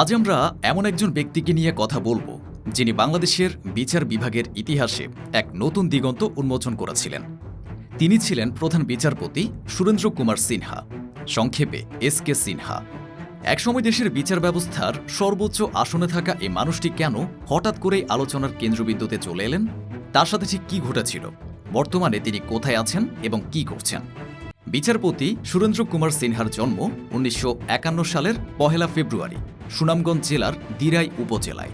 আজ আমরা এমন একজন ব্যক্তিকে নিয়ে কথা বলব, যিনি বাংলাদেশের বিচার বিভাগের ইতিহাসে এক নতুন দিগন্ত উন্মোচন করেছিলেন। তিনি ছিলেন প্রধান বিচারপতি সুরেন্দ্র কুমার সিনহা, সংক্ষেপে এস কে সিনহা। একসময় দেশের বিচার ব্যবস্থার সর্বোচ্চ আসনে থাকা এই মানুষটি কেন হঠাৎ করেই আলোচনার কেন্দ্রবিন্দুতে চলে এলেন? তার সাথে ঠিক কী ঘটেছিল? বর্তমানে তিনি কোথায় আছেন এবং কি করছেন? বিচারপতি সুরেন্দ্র কুমার সিনহার জন্ম উনিশশো একান্ন সালের পহেলা ফেব্রুয়ারি। সুনামগঞ্জ জেলার দিরাই উপজেলায়।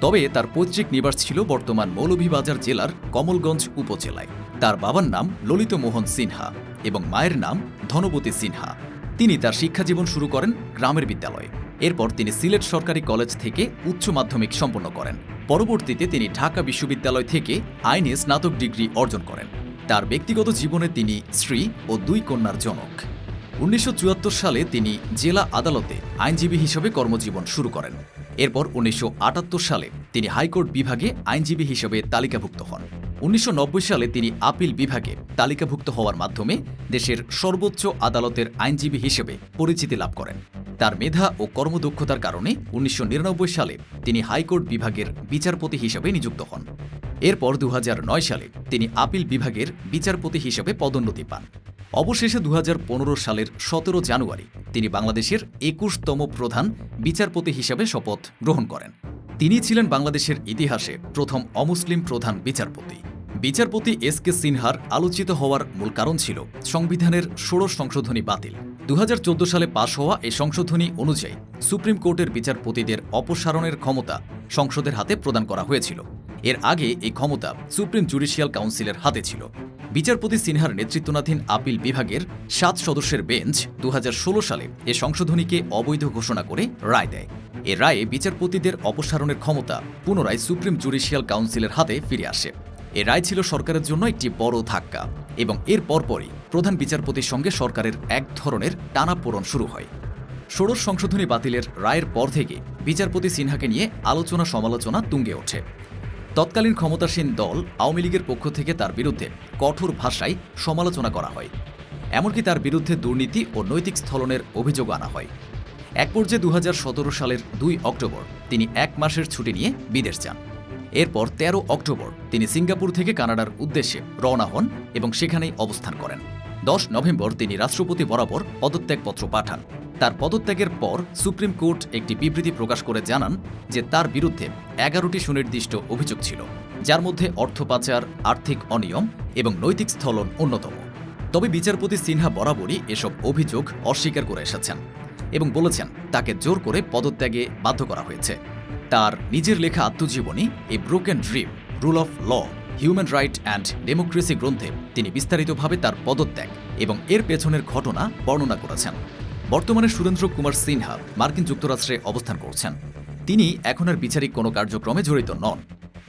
তবে তার পৈতৃক নিবাস ছিল বর্তমান মৌলভীবাজার জেলার কমলগঞ্জ উপজেলায়। তার বাবার নাম ললিত মোহন সিনহা এবং মায়ের নাম ধনবতী সিনহা। তিনি তার শিক্ষাজীবন শুরু করেন গ্রামের বিদ্যালয়ে। এরপর তিনি সিলেট সরকারি কলেজ থেকে উচ্চ মাধ্যমিক সম্পন্ন করেন। পরবর্তীতে তিনি ঢাকা বিশ্ববিদ্যালয় থেকে আইনে স্নাতক ডিগ্রি অর্জন করেন। তার ব্যক্তিগত জীবনে তিনি স্ত্রী ও দুই কন্যার জনক। উনিশশো চুয়াত্তর সালে তিনি জেলা আদালতে আইনজীবী হিসেবে কর্মজীবন শুরু করেন। এরপর উনিশশো আটাত্তর সালে তিনি হাইকোর্ট বিভাগে আইনজীবী হিসেবে তালিকাভুক্ত হন। উনিশশো নব্বই সালে তিনি আপিল বিভাগে তালিকাভুক্ত হওয়ার মাধ্যমে দেশের সর্বোচ্চ আদালতের আইনজীবী হিসেবে পরিচিতি লাভ করেন। তার মেধা ও কর্মদক্ষতার কারণে উনিশশো নিরানব্বই সালে তিনি হাইকোর্ট বিভাগের বিচারপতি হিসেবে নিযুক্ত হন। এরপর দু হাজার নয় সালে তিনি আপিল বিভাগের বিচারপতি হিসেবে পদোন্নতি পান। অবশেষে দু হাজার পনেরো সালের সতেরো জানুয়ারি তিনি বাংলাদেশের একুশতম প্রধান বিচারপতি হিসেবে শপথ গ্রহণ করেন। তিনি ছিলেন বাংলাদেশের ইতিহাসে প্রথম অমুসলিম প্রধান বিচারপতি। বিচারপতি এস কে সিনহার আলোচিত হওয়ার মূল কারণ ছিল সংবিধানের ষোড়শ সংশোধনী বাতিল। দু হাজার চোদ্দ সালে পাশ হওয়া এই সংশোধনী অনুযায়ী সুপ্রিম কোর্টের বিচারপতিদের অপসারণের ক্ষমতা সংসদের হাতে প্রদান করা হয়েছিল। এর আগে এই ক্ষমতা সুপ্রিম জুডিশিয়াল কাউন্সিলের হাতে ছিল। বিচারপতি সিনহার নেতৃত্বাধীন আপিল বিভাগের সাত সদস্যের বেঞ্চ দু হাজার ষোলো সালে এ সংশোধনীকে অবৈধ ঘোষণা করে রায় দেয়। এ রায়ে বিচারপতিদের অপসারণের ক্ষমতা পুনরায় সুপ্রিম জুডিশিয়াল কাউন্সিলের হাতে ফিরে আসে। এ রায় ছিল সরকারের জন্য একটি বড় ধাক্কা এবং এর পরপরই প্রধান বিচারপতির সঙ্গে সরকারের এক ধরনের টানাপোড়ন শুরু হয়। ষোড়শ সংশোধনী বাতিলের রায়ের পর থেকে বিচারপতি সিনহাকে নিয়ে আলোচনা সমালোচনা তুঙ্গে ওঠে। তৎকালীন ক্ষমতাসীন দল আওয়ামী লীগের পক্ষ থেকে তার বিরুদ্ধে কঠোর ভাষায় সমালোচনা করা হয়। এমনকি তার বিরুদ্ধে দুর্নীতি ও নৈতিক স্থলনের অভিযোগ আনা হয়। এক পর্যায়ে দু হাজার সতেরো সালের দুই অক্টোবর তিনি এক মাসের ছুটি নিয়ে বিদেশ যান। এরপর ১৩ অক্টোবর তিনি সিঙ্গাপুর থেকে কানাডার উদ্দেশ্যে রওনা হন এবং সেখানেই অবস্থান করেন। দশ নভেম্বর তিনি রাষ্ট্রপতি বরাবর পদত্যাগপত্র পাঠান। তার পদত্যাগের পর সুপ্রিম কোর্ট একটি বিবৃতি প্রকাশ করে জানান যে তার বিরুদ্ধে এগারোটি সুনির্দিষ্ট অভিযোগ ছিল, যার মধ্যে অর্থ পাচার, আর্থিক অনিয়ম এবং নৈতিক স্থলন অন্যতম। তবে বিচারপতি সিনহা বরাবরই এসব অভিযোগ অস্বীকার করে এসেছেন এবং বলেছেন তাকে জোর করে পদত্যাগে বাধ্য করা হয়েছে। তার নিজের লেখা আত্মজীবনী A broken dream rule of law human right and democracy গ্রন্থে তিনি বিস্তারিতভাবে তার পদত্যাগ এবং এর পেছনের ঘটনা বর্ণনা করেছেন। বর্তমানে সুরেন্দ্র কুমার সিনহা মার্কিন যুক্তরাষ্ট্রে অবস্থান করছেন। তিনি এখন আর বিচারিক কোনো কার্যক্রমে জড়িত নন।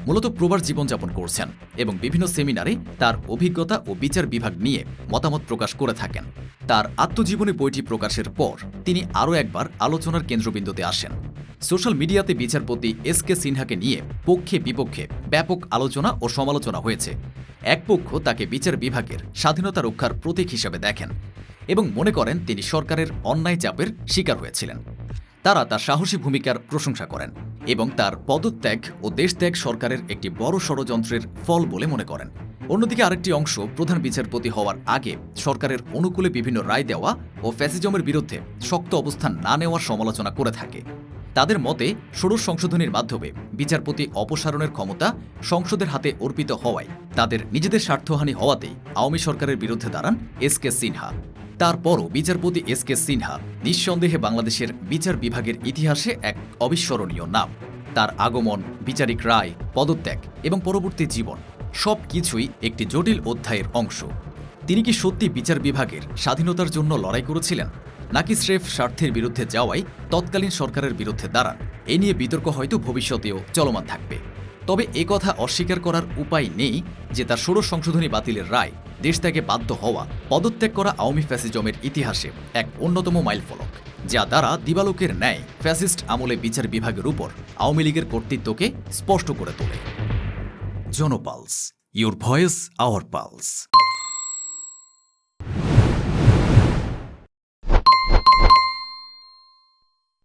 মূলত প্রবাস জীবনযাপন করছেন এবং বিভিন্ন সেমিনারে তার অভিজ্ঞতা ও বিচার বিভাগ নিয়ে মতামত প্রকাশ করে থাকেন। তার আত্মজীবনী বইটি প্রকাশের পর তিনি আরও একবার আলোচনার কেন্দ্রবিন্দুতে আসেন। সোশ্যাল মিডিয়াতে বিচারপতি এস কে সিনহাকে নিয়ে পক্ষে বিপক্ষে ব্যাপক আলোচনা ও সমালোচনা হয়েছে। এক পক্ষ তাকে বিচার বিভাগের স্বাধীনতা রক্ষার প্রতীক হিসেবে দেখেন। এবং মনে করেন তিনি সরকারের অন্যায় চাপের শিকার হয়েছিলেন। তারা তার সাহসী ভূমিকার প্রশংসা করেন এবং তার পদত্যাগ ও দেশত্যাগ সরকারের একটি বড় ষড়যন্ত্রের ফল বলে মনে করেন। অন্যদিকে আরেকটি অংশ প্রধান বিচারপতি হওয়ার আগে সরকারের অনুকূলে বিভিন্ন রায় দেওয়া ও ফ্যাসিজমের বিরুদ্ধে শক্ত অবস্থান না নেওয়ার সমালোচনা করে থাকে। তাদের মতে, ষোড়শ সংশোধনীর মাধ্যমে বিচারপতি অপসারণের ক্ষমতা সংসদের হাতে অর্পিত হওয়ায় তাদের নিজেদের স্বার্থহানি হওয়াতেই আওয়ামী সরকারের বিরুদ্ধে দাঁড়ান এস কে সিনহা। তারপরও বিচারপতি এস কে সিনহা নিঃসন্দেহে বাংলাদেশের বিচার বিভাগের ইতিহাসে এক অবিস্মরণীয় নাম। তার আগমন, বিচারিক রায়, পদত্যাগ এবং পরবর্তী জীবন সব কিছুই একটি জটিল অধ্যায়ের অংশ। তিনি কি সত্যি বিচার বিভাগের স্বাধীনতার জন্য লড়াই করেছিলেন? নাকি স্রেফ স্বার্থের বিরুদ্ধে যাওয়ায় তৎকালীন সরকারের বিরুদ্ধে দাঁড়ান? এ নিয়ে বিতর্ক হয়তো ভবিষ্যতেও চলমান থাকবে। তবে এ কথা অস্বীকার করার উপায় নেই যে তার ষোড়শ সংশোধনী বাতিলের রায় দেশ বাধ্য হওয়া, পদত্যাগ করা আওয়ামী ফ্যাসিজমের ইতিহাসে এক অন্যতম মাইলফলক, যা দ্বারা দিবালোকের ন্যায় ফ্যাসিস্ট আমলে বিচার বিভাগের উপর আওয়ামী লীগের কর্তৃত্বকে স্পষ্ট করে তোলে। Janapulse your voice, our pulse.